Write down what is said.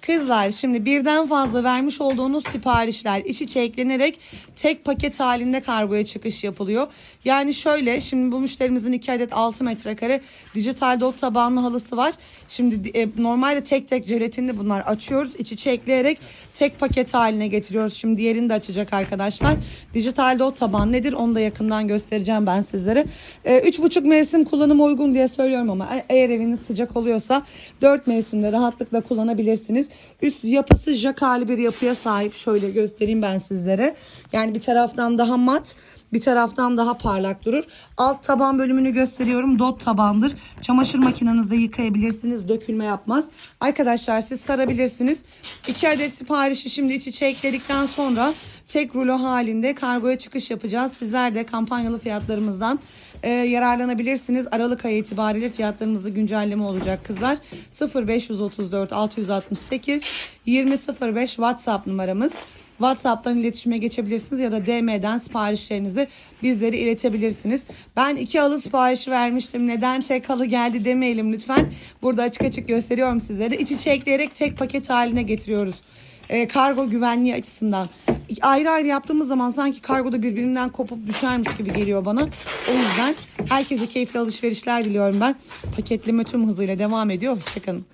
Kızlar şimdi birden fazla vermiş olduğunuz siparişler iç içe eklenerek tek paket halinde kargoya çıkış yapılıyor. Yani şöyle şimdi bu müşterimizin 2 adet 6 metrekare dijital dot tabanlı halısı var. Şimdi e, normalde tek tek jelatinli bunlar açıyoruz. iç içe ekleyerek tek paket haline getiriyoruz. Şimdi diğerini de açacak arkadaşlar. Dijital dot taban nedir onu da yakından göstereceğim ben sizlere. E, üç buçuk mevsim kullanıma uygun diye söylüyorum ama e- eğer eviniz sıcak oluyorsa 4 mevsimde rahatlıkla kullanabilirsiniz. Üst yapısı jakarlı bir yapıya sahip. Şöyle göstereyim ben sizlere. Yani bir taraftan daha mat, bir taraftan daha parlak durur. Alt taban bölümünü gösteriyorum. Dot tabandır. Çamaşır makinenizde yıkayabilirsiniz. Dökülme yapmaz. Arkadaşlar siz sarabilirsiniz. 2 adet siparişi şimdi iç içe ekledikten sonra tek rulo halinde kargoya çıkış yapacağız. Sizler de kampanyalı fiyatlarımızdan e, yararlanabilirsiniz. Aralık ayı itibariyle fiyatlarımızı güncelleme olacak kızlar. 0534 668 2005 WhatsApp numaramız. WhatsApp'tan iletişime geçebilirsiniz ya da DM'den siparişlerinizi bizlere iletebilirsiniz. Ben iki halı siparişi vermiştim. Neden tek halı geldi demeyelim lütfen. Burada açık açık gösteriyorum sizlere. İç içe ekleyerek tek paket haline getiriyoruz. Ee, kargo güvenliği açısından. Ayrı ayrı yaptığımız zaman sanki kargoda birbirinden kopup düşermiş gibi geliyor bana. O yüzden herkese keyifli alışverişler diliyorum ben. Paketleme tüm hızıyla devam ediyor. Hoşçakalın.